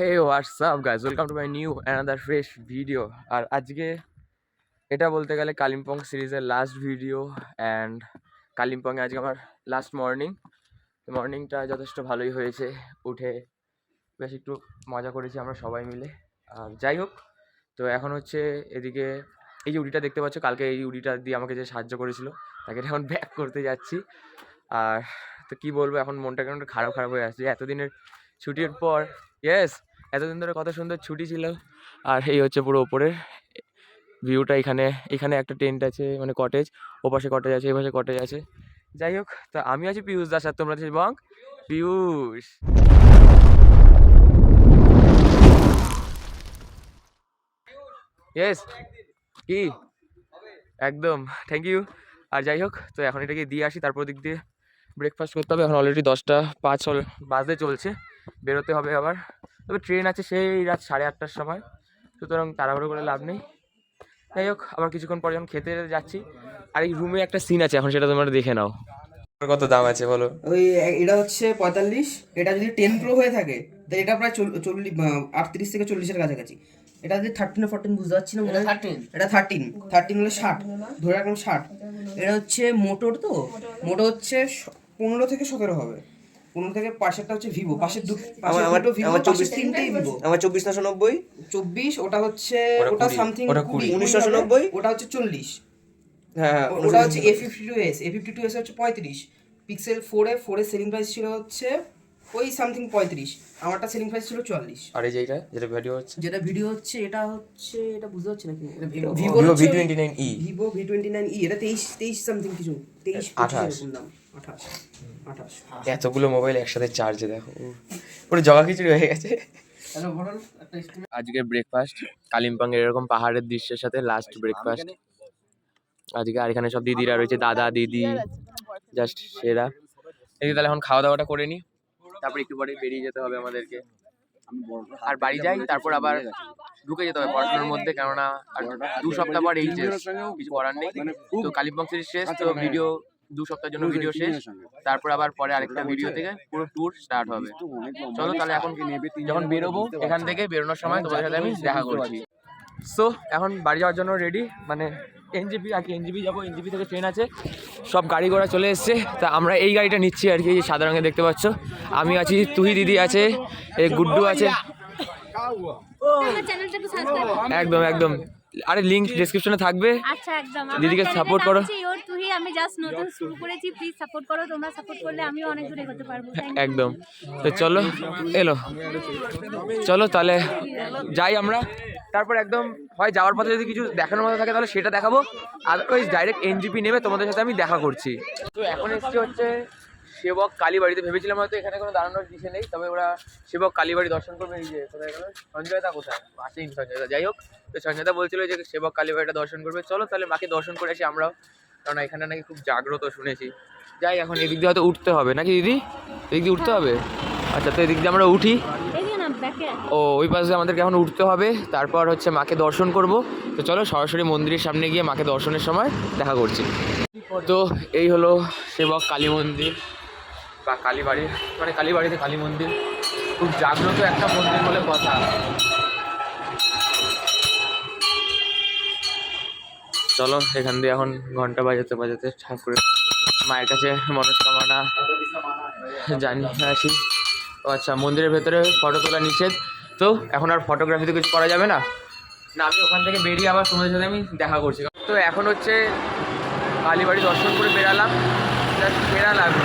Hey WhatsApp guys welcome to my new another fresh video আর আজকে এটা বলতে গেলে কালিম্পং সিরিজের লাস্ট ভিডিও অ্যান্ড কালিম্পংয়ে আজকে আমার লাস্ট মর্নিং মর্নিংটা যথেষ্ট ভালোই হয়েছে, উঠে বেশ একটু মজা করেছি আমরা সবাই মিলে। আর যাই হোক, তো এখন হচ্ছে এদিকে এই যে উডিটা দেখতে পাচ্ছ, কালকে এই উডিটা দিয়ে আমাকে যে সাহায্য করেছিল, তাকে এখন ব্যাক করতে যাচ্ছি। আর তো কী বলব, এখন মনটা কেমন খারাপ খারাপ হয়ে আসছে। এতদিনের ছুটির পর ইয়েস এতদিন ধরে কত সুন্দর ছুটি ছিল। আর এই হচ্ছে পুরো ওপরের ভিউটা এখানে এখানে একটা টেন্ট আছে মানে কটেজ ওপাশে কটেজ আছে, এপাশে কটেজ আছে। যাই হোক, তা আমি আছি পিয়ুষ দাস আর তোমরা আছিস বং পিয়ুষ ইয়েস কি? একদম থ্যাংক ইউ আর যাই হোক, তো এখন এটাকে দিয়ে আসি, তারপর দিক দিয়ে ব্রেকফাস্ট করতে হবে। এখন অলরেডি দশটা, পাঁচ বাজতে চলছে। বেরোতে হবে আবার। তবে ট্রেন আছে সেই রাত সাড়ে আটটার সময়। সুতরাং তাড়াহুড়ো করে লাভ নেই। যাই হোক আবার কিছুক্ষণ পরে যখন খেতে যাচ্ছি আর এই রুমে একটা সিন আছে এখন সেটা তোমরা দেখে নাও। কত দাম আছে বলো? ওই এটা হচ্ছে পঁয়তাল্লিশ এটা যদি টেন প্রো হয়ে থাকে তো এটা প্রায় চল্লিশ আটত্রিশ থেকে চল্লিশের কাছাকাছি। এটা যদি থার্টিন ফোরটিন বুঝতে পারছি না মনে হয়। এটা থার্টিন থার্টিন হলে ষাট। ধরে রাখলাম ষাট। এটা হচ্ছে মোটর তো? মোটর হচ্ছে পনেরো থেকে সতেরো হবে। পনেরো থেকে পাশেরটা হচ্ছে ভিভো পাশের দু আমার- ভিভো পাশের তিনটেই ভিভো আমার চব্বিশ নশো নব্বই। চব্বিশ ওটা হচ্ছে ওটা সামথিং উনিশ নশো নব্বই? ওটা হচ্ছে চল্লিশ। হ্যাঁ হ্যাঁ ওটা হচ্ছে A fifty two S A fifty two S হচ্ছে পঁয়ত্রিশ। পিক্সেল ফোরে ফোরের সেলিং প্রাইস ছিল হচ্ছে ওই সামথিং পঁয়ত্রিশ। আমারটা সেলিং প্রাইস ছিল চুয়াল্লিশ আর এই যেটা যেটা ভিডিও হচ্ছে? যেটা ভিডিও হচ্ছে এটা হচ্ছে এটা বুঝতে পারছি না কি। Vivo Vivo V twenty nine E Vivo V twenty nine E এটা তেইশ তেইশ সামথিং কিছু। তেইশ আঠাশ। এতগুলো মোবাইল একসাথে চার্জে দেখো পুরো জগা খিচুড়ি হয়ে গেছে। আজকে ব্রেকফাস্ট কালিম্পং এর এরকম পাহাড়ের দৃশ্যের সাথে লাস্ট ব্রেকফাস্ট আজকে আর এখানে সব দিদিরা রয়েছে দাদা দিদি জাস্ট সেরা। এই তাহলে এখন খাওয়া দাওয়াটা করে নিই তারপর একটু পরে বেরিয়ে যেতে হবে আমাদেরকে। আর বাড়ি যাই তারপর আবার ঢুকে যেতে হবে পড়াশোনার মধ্যে কেননা আর দু সপ্তাহ পর এই কিছু করার নেই। তো কালিম্পং সিরিজ শেষ তো ভিডিও দু সপ্তাহের জন্য ভিডিও শেষ। তারপর আবার পরে আরেকটা ভিডিও থেকে পুরো ট্যুর স্টার্ট হবে। চলো তাহলে এখন যখন বেরোবো এখান থেকে বেরোনোর সময় তোমাদের সাথে আমি দেখা করছি। সো এখন বাড়ি যাওয়ার জন্য রেডি মানে এনজিপি আগে এনজিপি যাব এনজিপি থেকে ট্রেন আছে। সব গাড়ি ঘোড়া চলে এসছে। তা আমরা এই গাড়িটা নিচ্ছি আর কি এই সাদা রঙের দেখতে পাচ্ছ। আমি আছি তুহি দিদি আছে এই গুড্ডু আছে। একদম একদম। আরে লিঙ্ক ডিসক্রিপশনে থাকবে। আচ্ছা একদম। দিদিকে নাম করো। ইয়োর তুহি আমি জাস্ট নতুন শুরু করেছি প্লিজ সাপোর্ট করো তোমরা সাপোর্ট করলে আমিও অনেক দূরে এগোতে পারব। একদম। তো চলো এলো। চলো তাহলে যাই আমরা। তারপর একদম হয় যাওয়ার পথে যদি কিছু দেখানোর মতো থাকে তাহলে সেটা দেখাবো। আদারওয়াইজ ডাইরেক্ট এনজিপি নেবে তোমাদের সাথে আমি দেখা করছি। তো এখন এসছি হচ্ছে সেবক কালীবাড়িতে ভেবেছিলাম হয়তো এখানে কোনো দাঁড়ানোর কিছু নেই তবে ওরা সেবক কালীবাড়ি দর্শন করবে এই যে কোথায় গেল? সঞ্জয়দা কোথায়? আসেনি সঞ্জয়দা যাই হোক তো সঞ্জয়দা বলছিল যে সেবক কালীবাড়িটা দর্শন করবে চলো তাহলে মাকে দর্শন করে আসি আমরাও কারণ এখানে নাকি খুব জাগ্রত শুনেছি। যাই এখন এদিক দিয়ে হয়তো উঠতে হবে নাকি দিদি? এদিক দিয়ে উঠতে হবে? আচ্ছা তো এদিক দিয়ে আমরা উঠি। ও ওই পাশে আমাদেরকে এখন উঠতে হবে তারপর হচ্ছে মাকে দর্শন করব। তো চলো সরাসরি মন্দিরের সামনে গিয়ে মাকে দর্শনের সময় দেখা করছি। তো এই হলো সেবক কালী মন্দির। বা কালীবাড়ি মানে কালীবাড়িতে কালী মন্দির। খুব জাগ্রত একটা মন্দির বলে কথা। চলো, এখান দিয়ে এখন ঘণ্টা বাজাতে বাজাতে ঠাকুরের মায়ের কাছে মনস্কামনা জানিয়ে আসি ও আচ্ছা মন্দিরের ভেতরে ফটো তোলা নিষেধ। তো, এখন আর ফটোগ্রাফিতে কিছু করা যাবে না? না, আমি ওখান থেকে বেরিয়ে আবার তোমাদের সাথে আমি দেখা করছি। তো এখন হচ্ছে কালীবাড়ি দর্শন করে বেরালাম। সেরা লাগল।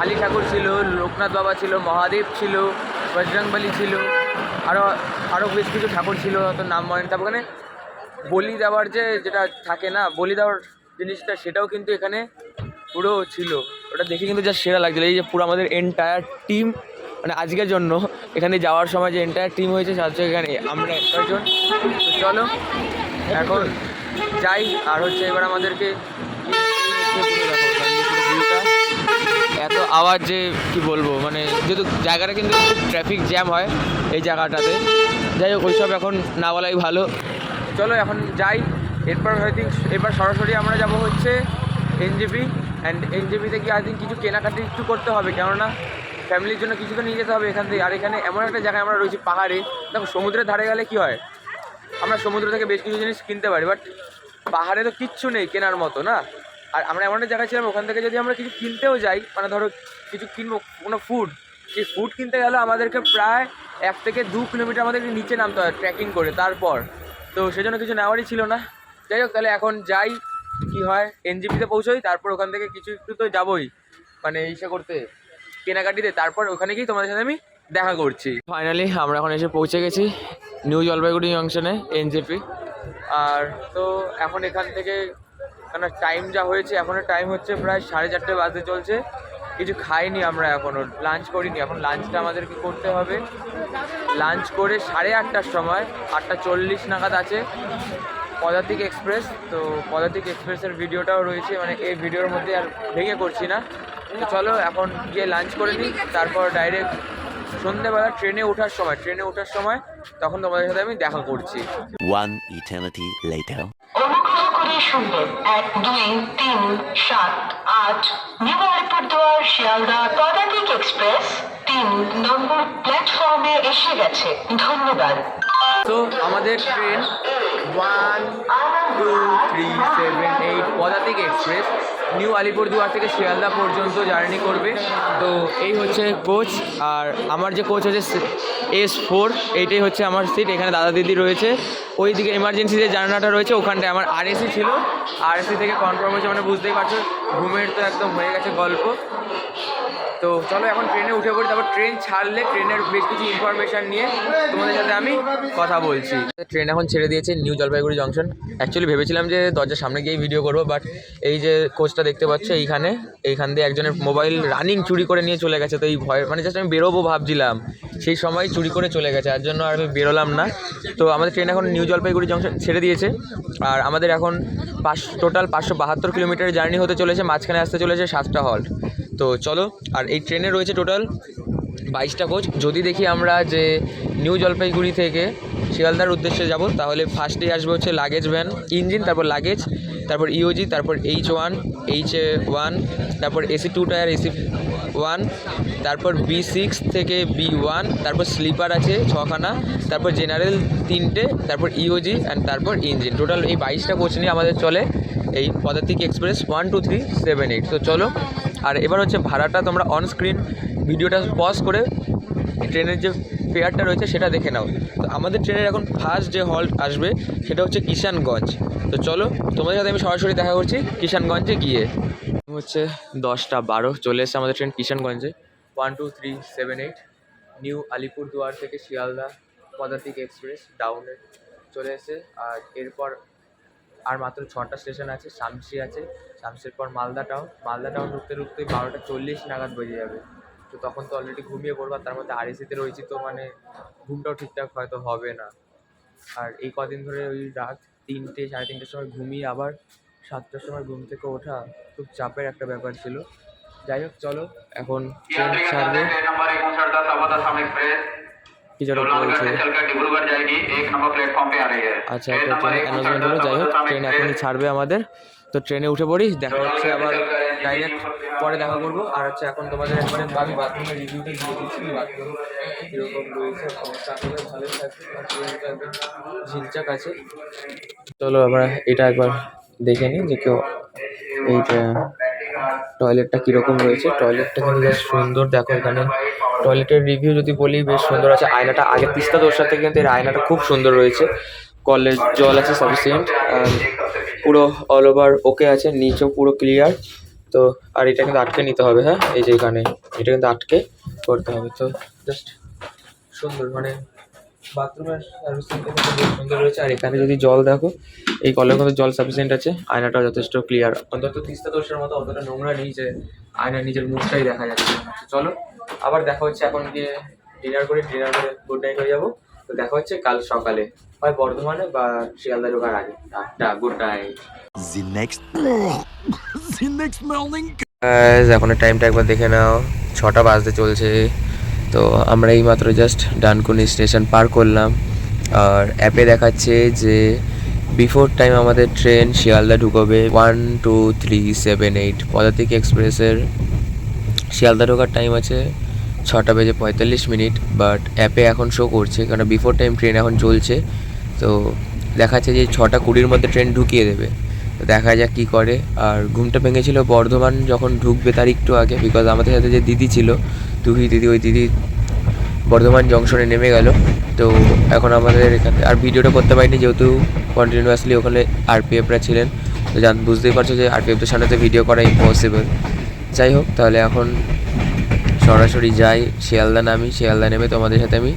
কালী ঠাকুর ছিল, লোকনাথ বাবা ছিল, মহাদেব ছিল, বজরংবলী ছিল আরও আরও বেশ কিছু ঠাকুর ছিল, তো নাম মনে। তারপর ওখানে বলি দেওয়ার যে যেটা থাকে না, বলি দেওয়ার জিনিসটা, সেটাও কিন্তু এখানে পুরো ছিল। ওটা দেখে কিন্তু যা সেরা লাগছিল। এই যে পুরো আমাদের এন্টায়ার টিম মানে আজকের জন্য এখানে যাওয়ার সময় যে এন্টায়ার টিম হয়েছে সাথে এখানে আমরা একজন। চলো, এখন যাই, আর হচ্ছে এবার আমাদেরকে আওয়াজ যে, কি বলব মানে যেহেতু জায়গাটা কিন্তু ট্রাফিক জ্যাম হয় এই জায়গাটাতে। যাই হোক, ওইসব এখন না বলাই ভালো। চলো, এখন যাই। এরপর আই থিঙ্ক এবার সরাসরি আমরা যাব হচ্ছে এনজেপি অ্যান্ড এনজেপিতে গিয়ে আই থিঙ্ক কিছু কেনাকাটি একটু করতে হবে, কেননা ফ্যামিলির জন্য কিছু তো নিয়ে যেতে হবে এখান থেকে। আর এখানে এমন একটা জায়গায় আমরা রয়েছি, পাহাড়ে। দেখো, সমুদ্রের ধারে গেলে কি হয়? আমরা সমুদ্র থেকে বেশ কিছু জিনিস কিনতে পারি বাট পাহাড়ে তো কিচ্ছু নেই কেনার মতো, না? আর আমরা এমন একটা জায়গায় ছিলাম ওখান থেকে যদি আমরা কিছু কিনতেও যাই মানে ধরো কিছু কিনবো, কোনো ফুড সেই ফুড কিনতে গেলে আমাদেরকে প্রায় এক থেকে দু কিলোমিটার আমাদেরকে নিচে নামতে হয় ট্রেকিং করে, তারপর। তো সেজন্য কিছু নেওয়ারই ছিল না। যাই হোক, তাহলে এখন যাই, কি হয় এনজিপিতে পৌঁছোই, তারপর ওখান থেকে কিছু একটু তো যাবোই মানে ইসে করতে, কেনাকাটিতে, তারপর ওখানে গিয়ে তোমাদের সাথে আমি দেখা করছি। ফাইনালি আমরা এখন এসে পৌঁছে গেছি নিউ জলপাইগুড়ি জংশনে এনজেপি আর তো এখন এখান থেকে কেন টাইম যা হয়েছে এখনও টাইম হচ্ছে প্রায় সাড়ে চারটে বাজতে চলছে। কিছু খাইনি আমরা এখনও লাঞ্চ করিনি। এখন লাঞ্চটা আমাদেরকে করতে হবে। লাঞ্চ করে সাড়ে আটটার সময় আটটা চল্লিশ নাগাদ আছে পদাতিক এক্সপ্রেস। তো পদাতিক এক্সপ্রেসের ভিডিওটাও রয়েছে মানে এই ভিডিওর মধ্যে আর ভেঙে করছি না। তো চলো এখন গিয়ে লাঞ্চ করে নিই তারপর ডাইরেক্ট সন্ধ্যেবেলা ট্রেনে ওঠার সময় ট্রেনে ওঠার সময় তখন তোমাদের সাথে আমি দেখা করছি। করে শুনবেন এক দুই তিন সাত আট। নিউ আলিপুরদুয়ার শিয়ালদা পদাতিক এক্সপ্রেস তিন নম্বর প্ল্যাটফর্মে এসে গেছে। ধন্যবাদ। তো আমাদের train one two three seven eight Padatik express. New Alipurduar থেকে শিয়ালদা পর্যন্ত জার্নি করবে। তো এই হচ্ছে কোচ, আর আমার যে কোচ হচ্ছে এস ফোর, এইটাই হচ্ছে আমার সিট। এখানে দাদা দিদি রয়েছে। ওই দিকে এমার্জেন্সি যে জানালাটা রয়েছে, ওখানটায় আমার আরএসি ছিল। আরএসি থেকে কনফার্ম হয়েছে মানে বুঝতেই পারছ, ঘুমের তো একদম হয়ে গেছে গল্প। তো চলো এখন ট্রেনে উঠে পড়ি, তারপর ট্রেন ছাড়লে ট্রেনের বেশ কিছু ইনফরমেশান নিয়ে তোমাদের সাথে আমি কথা বলছি। ট্রেন এখন ছেড়ে দিয়েছে নিউ জলপাইগুড়ি জংশন অ্যাকচুয়ালি ভেবেছিলাম যে দরজার সামনে গিয়ে ভিডিও করব বাট এই যে কোচটা দেখতে পাচ্ছ এইখানে, এইখান দিয়ে একজনের মোবাইল রানিং চুরি করে নিয়ে চলে গেছে, তো এই ভয় মানে জাস্ট আমি বেরোবো ভাবছিলাম। সেই সময় চুরি করে চলে গেছে, আর জন্য আর আমি বেরোলাম না। তো আমাদের ট্রেন এখন নিউ জলপাইগুড়ি জংশন ছেড়ে দিয়েছে, আর আমাদের এখন পাঁচ টোটাল পাঁচশো বাহাত্তর কিলোমিটার জার্নি হতে চলেছে, মাঝখানে আসতে চলেছে সাতটা হল্ট তো চলো, আর এই ট্রেনে রয়েছে টোটাল বাইশটা কোচ যদি দেখি আমরা যে নিউ জলপাইগুড়ি থেকে শিয়ালদার উদ্দেশ্যে যাব, তাহলে ফার্স্টেই আসবে হচ্ছে লাগেজ ভ্যান ইঞ্জিন তারপর লাগেজ তারপর ইওজি তারপর এইচ ওয়ান এইচ ওয়ান তারপর AC two tier AC one তারপর বি সিক্স থেকে বি ওয়ান তারপর স্লিপার আছে ছখানা, তারপর জেনারেল তিনটে, তারপর ইওজি অ্যান্ড তারপর ইঞ্জিন টোটাল এই বাইশটা কোচ নিয়ে আমাদের চলে এই Padatik express one two three seven eight তো চলো, আর এবার হচ্ছে ভাড়াটা তোমরা অন স্ক্রিন ভিডিওটা পজ করে ট্রেনের যে ফেয়ারটা রয়েছে সেটা দেখে নাও। তো আমাদের ট্রেনের এখন ফার্স্ট যে হল্ট আসবে সেটা হচ্ছে কিষানগঞ্জ। তো চলো, তোমাদের সাথে আমি সরাসরি দেখা করছি কিষানগঞ্জে গিয়ে। হচ্ছে দশটা বারো, চলে এসেছে আমাদের train কিষানগঞ্জে। One two three seven eight new Alipurduar থেকে শিয়ালদা, পদাতিক এক্সপ্রেস ডাউনে চলে এসে আর এরপর আর মাত্র ছটা স্টেশন আছে, শামসি আছে। শামসির পর মালদা টাউন মালদা টাউন ঢুকতে ঢুকতে বারোটা চল্লিশ নাগাদ বেজে যাবে। তো তখন তো অলরেডি ঘুমিয়ে পড়ব, তার মধ্যে আর এসিতে রয়েছি তো মানে ঘুমটাও ঠিকঠাক হয়তো হবে না। আর এই কদিন ধরে ওই রাত তিনটে, সাড়ে তিনটের সময় ঘুমিয়ে আবার সাতটার সময় ঘুম থেকে ওঠা খুব চাপের একটা ব্যাপার ছিল। যাই হোক, চলো, এখন ট্রেন ছাড়বে। বলছে। আচ্ছা যাই হোক ট্রেন এখনই ছাড়বে আমাদের। তো ট্রেনে উঠে পড়ি, দেখা হচ্ছে আবার। ডাইরেক্ট পরে দেখা করব। আর হচ্ছে এখন তোমাদের একবারে আমি বাথরুমের রিভিউটা দিয়ে দিচ্ছি। বাথরুম কীরকম রয়েছে আছে চলো আমরা এটা একবার দেখে নিই যে কেউ এইটা টয়লেটটা কীরকম রয়েছে। টয়লেটটা কিন্তু বেশ সুন্দর। দেখো এখানে টয়লেটের রিভিউ যদি বলি, বেশ সুন্দর আছে। আয়নাটা আগে তিস্তা দোসার থেকে কিন্তু এর আয়নাটা খুব সুন্দর রয়েছে। কলের জল আছে সাফিসিয়েন্ট পুরো অল ওভার ওকে আছে, নিচেও পুরো ক্লিয়ার তো, আর এটা কিন্তু আটকে নিতে হবে হ্যাঁ? এই যে এখানে, এটা কিন্তু আটকে করতে হবে, তো জাস্ট সুন্দর মানে বাথরুমের সার্ভিসিংটা কিন্তু বেশ সুন্দর রয়েছে। আর এখানে যদি জল দেখো, এই কলের মধ্যে জল সাফিসিয়েন্ট আছে আয়নাটাও যথেষ্ট ক্লিয়ার অন্তত তিস্তা দোষের মতো অতটা নোংরা নেই যে আয়নার নিজের মুখটাই দেখা যাচ্ছে। চলো, আবার দেখা হচ্ছে এখন গিয়ে ডিনার করে ডিনার করে গুড নাইট হয়ে যাব। তো দেখা হচ্ছে কাল সকালে, হয় বর্ধমানে বা শিয়ালদা ঢোকার আগে। আটটা গুড নাইট এখন টাইমটা একবার দেখে নাও। ছটা বাজতে চলছে। তো আমরা এই মাত্র জাস্ট ডানকুনি স্টেশন পার করলাম। আর অ্যাপে দেখাচ্ছে যে বিফোর টাইম আমাদের ট্রেন শিয়ালদা ঢুকবে one two three seven eight Padatik এক্সপ্রেসের শিয়ালদা ঢোকার টাইম আছে ছটা বেজে পঁয়তাল্লিশ মিনিট। বাট অ্যাপে এখন শো করছে, কারণ বিফোর টাইম ট্রেন এখন চলছে। তো দেখাচ্ছে যে ছটা কুড়ির মধ্যে ট্রেন ঢুকিয়ে দেবে। দেখা যাক কী করে। আর ঘুমটা ভেঙেছিল, বর্ধমান যখন ঢুকবে তার একটু আগে বিকজ আমাদের সাথে যে দিদি ছিল তুহি দিদি, ওই দিদি বর্ধমান জংশনে নেমে গেল। তো এখন আমাদের এখানে, আর ভিডিওটা করতে পারিনি যেহেতু কন্টিনিউয়াসলি ওখানে আরপিএফরা ছিলেন। তো জান, বুঝতেই পারছ যে আরপিএফদের সামনে তো ভিডিও করা ইম্পসিবল যাই হোক, তাহলে এখন সরাসরি যাই, শিয়ালদা নামি, শিয়ালদা নেমে তোমাদের সাথে আমি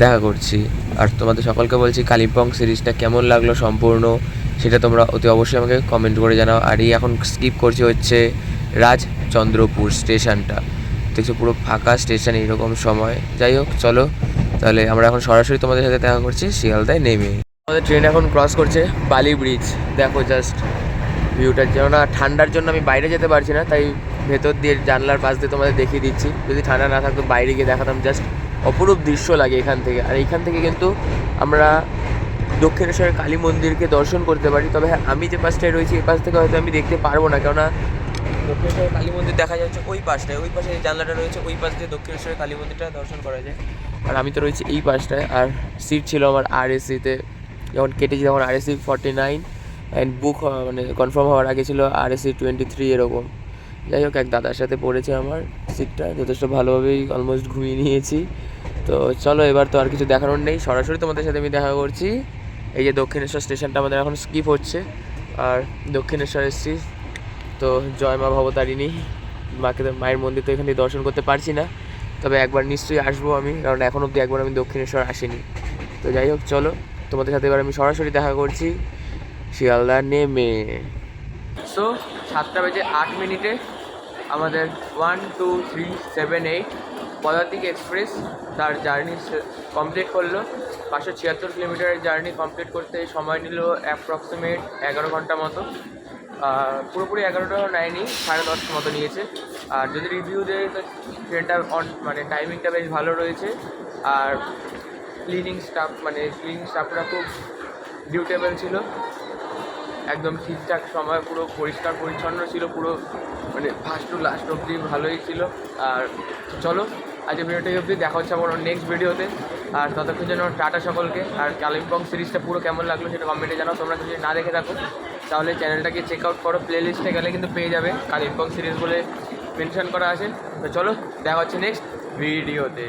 দেখা করছি। আর তোমাদের সকলকে বলছি, কালিম্পং সিরিজটা কেমন লাগল সম্পূর্ণ? সেটা তোমরা অতি অবশ্যই আমাকে কমেন্ট করে জানাও। আর এই এখন স্কিপ করছি হচ্ছে রাজচন্দ্রপুর স্টেশনটা। দেখছ পুরো ফাঁকা স্টেশন এইরকম সময়। যাই হোক, চলো। তাহলে আমরা এখন সরাসরি তোমাদের সাথে দেখা করছি শিয়ালদায় নেমে। আমাদের ট্রেন এখন ক্রস করছে বালি ব্রিজ দেখো জাস্ট ভিউটার জন্য না ঠান্ডার জন্য আমি বাইরে যেতে পারছি না, তাই ভেতর দিয়ে জানলার পাশ দিয়ে তোমাদের দেখিয়ে দিচ্ছি। যদি ঠান্ডা না থাকতো বাইরে গিয়ে দেখাতাম। জাস্ট অপরূপ দৃশ্য লাগে এখান থেকে। আর এখান থেকে কিন্তু আমরা দক্ষিণেশ্বরের কালী মন্দিরকে দর্শন করতে পারি, তবে হ্যাঁ আমি যে পাশটায় রয়েছি, এই পাশ থেকে হয়তো আমি দেখতে পারব না, কেননা দক্ষিণেশ্বরের কালী মন্দির দেখা যাচ্ছে ওই পাশটায়, ওই পাশে যে জানলাটা রয়েছে, ওই পাশ দিয়ে দক্ষিণেশ্বরের কালী মন্দিরটা দর্শন করা যায়। আর আমি তো রয়েছি এই পাশটায়, আর সিট ছিল আমার আর এসিতে যখন কেটেছি তখন আর AC forty nine and book মানে কনফার্ম হওয়ার আগে ছিল আর এসি টোয়েন্টি থ্রি এরকম। যাই হোক, এক দাদার সাথে পড়েছে আমার সিটটা যথেষ্ট ভালোভাবেই অলমোস্ট ঘুমিয়ে নিয়েছি। তো চলো, এবার তো আর কিছু দেখানোর নেই, সরাসরি তোমাদের সাথে আমি দেখা করছি। এই যে দক্ষিণেশ্বর স্টেশনটা আমাদের এখন স্কিপ হচ্ছে, আর দক্ষিণেশ্বর এসছি। তো জয় মা ভবতারিণী, মাকে মায়ের মন্দির তো এখানে দর্শন করতে পারছি না। তবে একবার নিশ্চয়ই আসব আমি, কারণ এখন অবধি একবার আমি দক্ষিণেশ্বর আসিনি। তো যাই হোক, চলো, তোমাদের সাথে এবার আমি সরাসরি দেখা করছি। শিয়ালদা নেমে। সো সাতটা বেজে আট মিনিটে আমাদের one two three seven eight Padatik express তার জার্নি কমপ্লিট করল। পাঁচশো ছিয়াত্তর কিলোমিটারের জার্নি কমপ্লিট করতে সময় নিল অ্যাপ্রক্সিমেট এগারো ঘণ্টা মতো। পুরোপুরি এগারোটাও নেয়নি, সাড়ে দশটা মতো নিয়েছে। আর যদি রিভিউ দেয়, তো ট্রেনটা অন মানে টাইমিংটা বেশ ভালো রয়েছে। আর ক্লিনিং স্টাফ মানে ক্লিনিং স্টাফরা খুব ডিউটেবল ছিল। একদম ঠিকঠাক সময়, পুরো পরিষ্কার পরিচ্ছন্ন ছিল, পুরো মানে ফার্স্ট টু লাস্ট অবধি ভালোই ছিল। আর চলো আজকে ভিডিওটা এই অবধি। দেখা হচ্ছে আমার নেক্সট ভিডিওতে আর ততক্ষণ জন্য টাটা সকলকে। আর কালিম্পং সিরিজটা পুরো কেমন লাগল সেটা কমেন্টে জানাও। তোমরা যদি না দেখে থাকো, তাহলে চ্যানেলটাকে চেক আউট করো। প্লে লিস্টে গেলে কিন্তু পেয়ে যাবে কালিম্পং সিরিজ বলে মেনশন করা আছে। তো চলো, দেখা হচ্ছে নেক্সট ভিডিওতে